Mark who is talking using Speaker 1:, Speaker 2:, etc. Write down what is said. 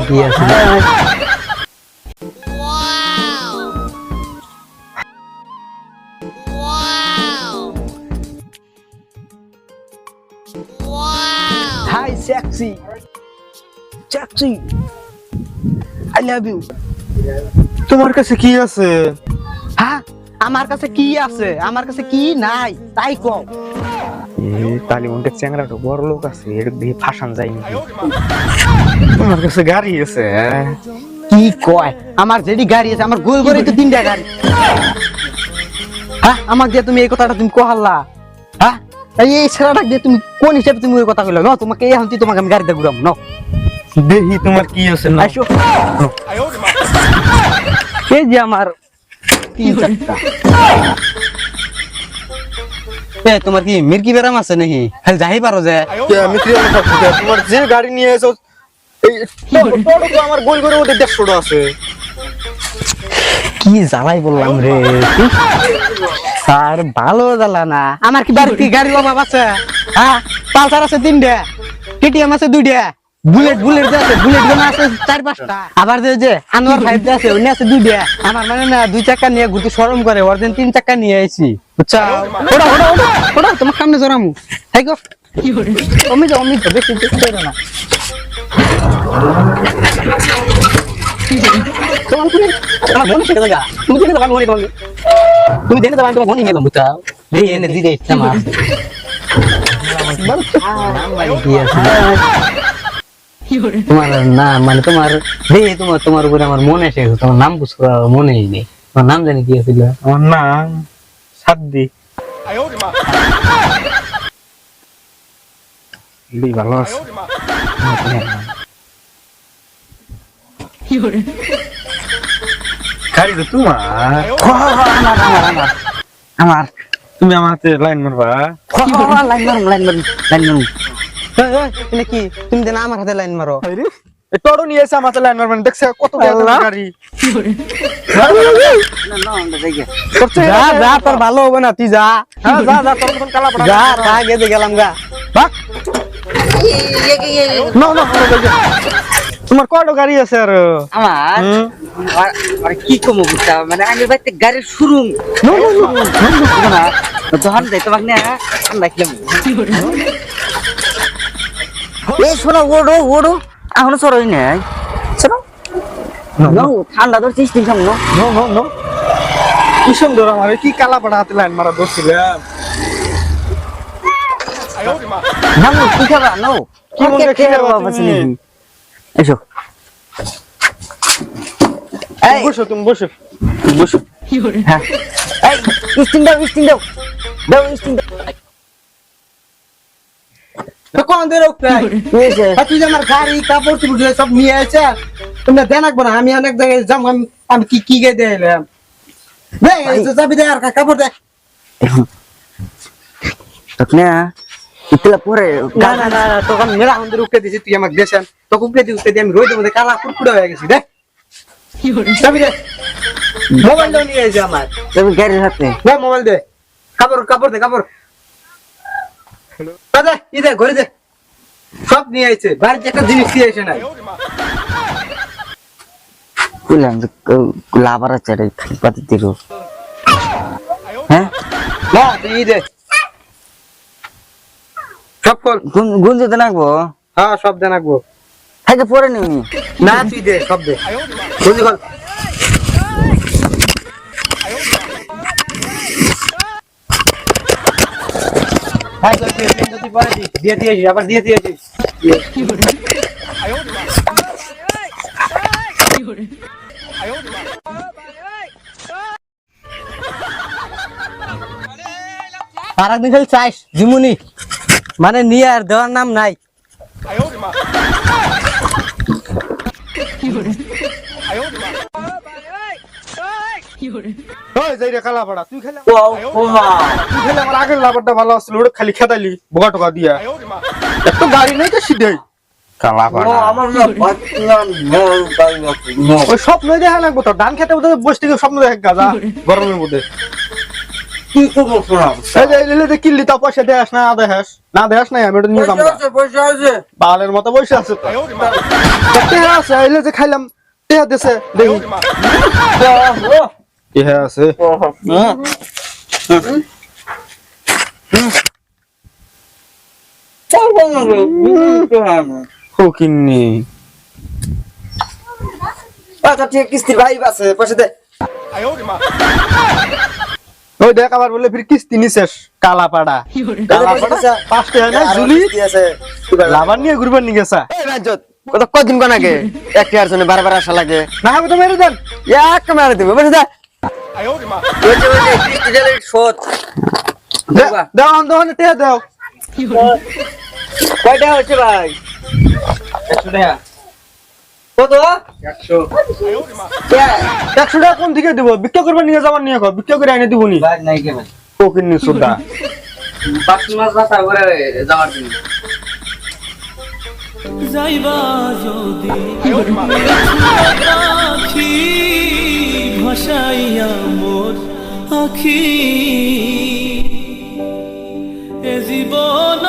Speaker 1: আছে hi sexy sexy I love you
Speaker 2: তোমার কাছে কি আছে?
Speaker 1: হ্যাঁ আমার কাছে কি আছে? আমার কাছে কি নাই? তাই কও।
Speaker 2: এই তালিমন্টের চ্যাংরাটা বড় লোক আছে এর দিয়ে ফাঁসান যায়নি তোমার কাছে গাড়ি আছে
Speaker 1: কি কয়? আমার যেডি গাড়ি আছে আমার গোল করে তো তিনটা গাড়ি। হ্যাঁ? আমাকে দিয়ে তুমি এই কথাটা তুমি কহাল্লা? হ্যাঁ? এই ছেলেটা দিয়ে তুমি কোন হিসাবে তুমি ওই কথা কইলা? ন তোমাকে এই হান্তি তোমাকে আমি গাড়িতে ঘুরাম ন।
Speaker 2: দেখি তোমার কি আছে না।
Speaker 1: এই যে আমার চারটা। এ তোমার কি মির্কি বেরাম আছে নাকি? খালি যাই পারো যে।
Speaker 2: কে, আমি কি জানি সব থেকে? তোমার যে গাড়ি নিয়ে এসো আমার গোল করে ওদের দেড়শোটা আছে।
Speaker 1: কি জ্বালাই বললাম রে। স্যার ভালো জ্বালা না। আমার কি বাড়িতে গাড়ির অভাব আছে? হ্যাঁ? পালসার আছে তিনটা কেটিএম আছে দুইটা বুলেট বুলেট আছে বুলেটগুলো আছে চার পাঁচটা। আবার যে যে আনোয়ার ফাইভ আছে ওনে আছে দুইটা। আমার মানে না দুই চাকা নিয়ে ঘুরতে শরম করে ওর দিন তিন চাকা নিয়ে আইছি। বুঝছা ওটা ওটা ওটা তোমার সামনে জরামু তাই না। তুমি দেখে যাবা তোমাকে তুমি দেখে যাবা তোমার মনে গেলাম বুঝা রে এনে দিদে তোমার না মানে তোমার তোমার তোমার উপরে আমার মনে এসে তোমার নাম বুঝতে মনেই নেই। তোমার নাম জানি কি ছিল
Speaker 2: আমার নাম সাদ্দি এই ভালো আছে গাড়ি তো তোমার
Speaker 1: আমার আমার আমার আমার
Speaker 2: তুমি আমার হাতে লাইন মারবা
Speaker 1: লাইন মারুম লাইন মারুম লাইন মারুম তুমি কি তুমি যেন আমার হাতে লাইন মারো
Speaker 2: এই টোটো নিয়ে এসে আমার হাতে লাইন মারবেন দেখছে কত বড়
Speaker 1: আল্লাহ।
Speaker 2: গাড়ি
Speaker 1: যা যা তোর ভালো হবে না তুই যা।
Speaker 2: হ্যাঁ যা যা তোর মতন কালা পড়া
Speaker 1: যা তা গেতে গেলাম গা। বাক।
Speaker 2: না না তোমার কয়টা গাড়ি আছে আর?
Speaker 3: আমার? আর- কি কমো বুঝতে মানে আমি বাড়িতে গাড়ির শুরু। দোকান দেয় তোমাকে নিয়ে ঠান্ডা খেলাম এই শোনো ওড়ো ওড়ো। এখনও সরই নাই। নো ঠান্ডা তোর চিস্তি সামনে
Speaker 2: নো নো নো কি সুন্দর আমার কি কালা পড়া হাতে লাইন মারা ধরছিলাম
Speaker 3: না নো কি খাবা নো
Speaker 2: কি মনে
Speaker 3: কে
Speaker 2: খাবা
Speaker 3: বাবা এসো। এই।
Speaker 2: বসো তুমি বসো।
Speaker 3: বসো। হ্যাঁ। এই স্টিং দাও স্টিং দাও। দাও স্টিং দাও।
Speaker 1: কোন দের উঠলাই তুই? আমার গাড়ি কাপড় চুপড় সব নিয়ে আছে তোমরা দেন একবার আমি অনেক জায়গায় যাম আমি আমি কি কি গে দিলাম যাবি দে আর কাপড় দে।
Speaker 3: তখন ইতলা পরে
Speaker 1: না না না না, তখন মেলা আমাদের উঠে দিছি তুই আমাকে দেশেন। তোকে উঠে দি আমি রোদের মধ্যে কালা কুটকুড়ে হয়ে গেছি দে। যাবি দে। নিয়ে এসে আমার।
Speaker 3: তুমি গাড়ির হাতে।
Speaker 1: দে মোবাইল দে। কাপড় কাপড় দে কাপড়। দাদা ই দে ঘরে দে। সব নিয়ে আইছে বাড়িতে একটা জিনিস নিয়ে এসে নাই।
Speaker 3: লাভার আছে রে পাতি দিরো হ্যাঁ?
Speaker 1: তুই দে সব কর।
Speaker 3: গুন গুন যেতে
Speaker 1: হ্যাঁ সব দে রাখব
Speaker 3: হাইতে পরে নিবি
Speaker 1: না তুই দে সব দে। বুঝলি কল হ্যাঁ দিয়ে দিয়েছিস আবার দিয়ে দিয়েছিস আর একদিন খালি চাইস জিমুনি। মানে নিয়ে আর দেওয়ার নাম নাই।
Speaker 2: ওই যাই রে কালা পড়া তুই খেলে। খেদাইলি বোকা টোকা দিয়া এত গাড়ি নেই তো সিধেই। ওই স্বপ্ন দেখা লাগবো তো ধান খেতে বসে থেকে স্বপ্ন দেখে গাজা গরমের মধ্যে কিল্লি তা পয়সা দেয়াস না দেহাস না দেহাস নাই আমি ওটা নিয়ে যাব
Speaker 3: পয়সা আছে পয়সা আছে
Speaker 2: বালের মতো বসে আছে তো টেহা আছে এলে যে খাইলাম টেহা দেছে দেখি টেহা আছে ফকিন্নি
Speaker 3: আচ্ছা ঠিক কিস্তির ভাই আছে পয়সা দে।
Speaker 2: ওই দেখ আবার বলে ফির কিস্তি নিছিস কালাপাড়া। কালাপাড়া? পাঁচটা না জুলি লাভার নিয়ে ঘুরবার নিয়ে গেছা
Speaker 3: কত কদিন কোন আগে? এক ইয়ার জন্য বারবার আসা লাগে।
Speaker 2: না হবে তো মেরে দেন।
Speaker 3: এক মেরে দেবে দে। কিস্তি
Speaker 2: দাও দাও।
Speaker 3: কয়টা হচ্ছে ভাই? কত?
Speaker 2: একশো। টাকা কোন দিকে দিব? বিক্রি করবার নিয়ে যাবার নিয়ে কর। বিক্রি করে এনে দিব নি।
Speaker 3: ভাই নাই
Speaker 2: সুদা।
Speaker 3: পাঁচ মাস বাসা করে যাওয়ার জন্য।
Speaker 4: যাইবা যদি আখি ভাসাইয়া মোর আখি। এ জীবন